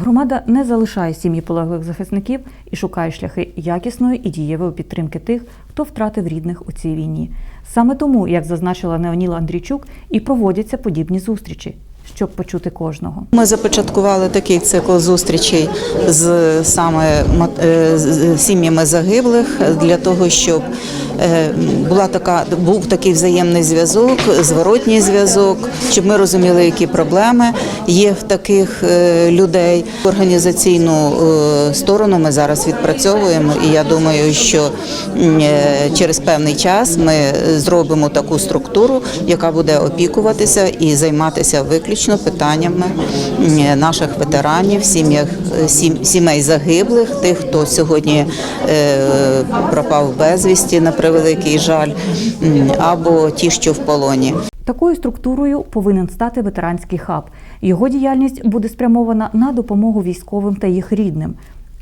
Громада не залишає сім'ї полеглих захисників і шукає шляхи якісної і дієвої підтримки тих, хто втратив рідних у цій війні. Саме тому, як зазначила Неоніла Андрійчук, і проводяться подібні зустрічі, щоб почути кожного. Ми започаткували такий цикл зустрічей з саме е, сім'ями загиблих для того, щоб була така був такий взаємний зв'язок, зворотній зв'язок, щоб ми розуміли, які проблеми є в таких е, людей. Організаційну е, сторону ми зараз відпрацьовуємо, і я думаю, що е, через певний час ми зробимо таку структуру, яка буде опікуватися і займатися виключно питаннями наших ветеранів, сім'ях сім- сімей загиблих, тих, хто сьогодні е, пропав безвісті на превеликий жаль, або ті, що в полоні. Такою структурою повинен стати ветеранський хаб. Його діяльність буде спрямована на допомогу військовим та їх рідним.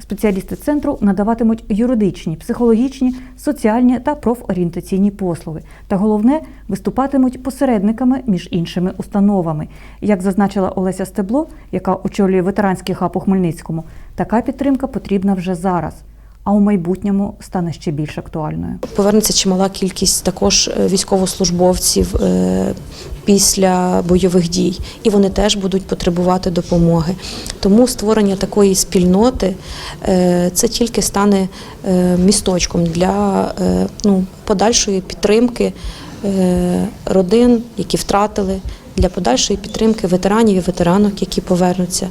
Спеціалісти центру надаватимуть юридичні, психологічні, соціальні та профорієнтаційні послуги. Та головне виступатимуть посередниками між іншими установами. Як зазначила Олеся Стебло, яка очолює ветеранський хаб у Хмельницькому, така підтримка потрібна вже зараз, а у майбутньому стане ще більш актуальною. Повернеться чимала кількість також е, військовослужбовців е, після бойових дій, і вони теж будуть потребувати допомоги. Тому створення такої спільноти е, це тільки стане місточком для ну, подальшої підтримки родин, які втратили. Для подальшої підтримки ветеранів і ветеранок, які повернуться,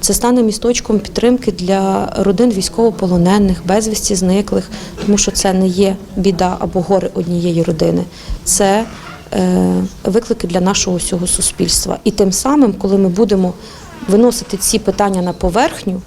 це стане місточком підтримки для родин військовополонених, безвісті зниклих, тому що це не є біда або горе однієї родини. Це е, виклики для нашого всього суспільства. І тим самим, коли ми будемо виносити ці питання на поверхню,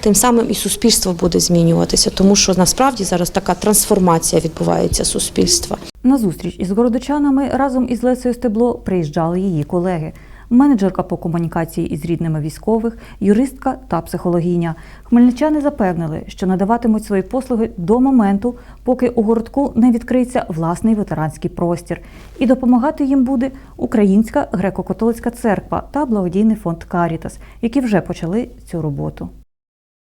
тим самим і суспільство буде змінюватися, тому що насправді зараз така трансформація відбувається суспільства. На зустріч із городочанами разом із Лесею Стебло приїжджали її колеги. Менеджерка по комунікації із рідними військових, юристка та психологиня. Хмельничани запевнили, що надаватимуть свої послуги до моменту, поки у городку не відкриється власний ветеранський простір. І допомагати їм буде Українська греко-католицька церква та благодійний фонд Карітас, які вже почали цю роботу.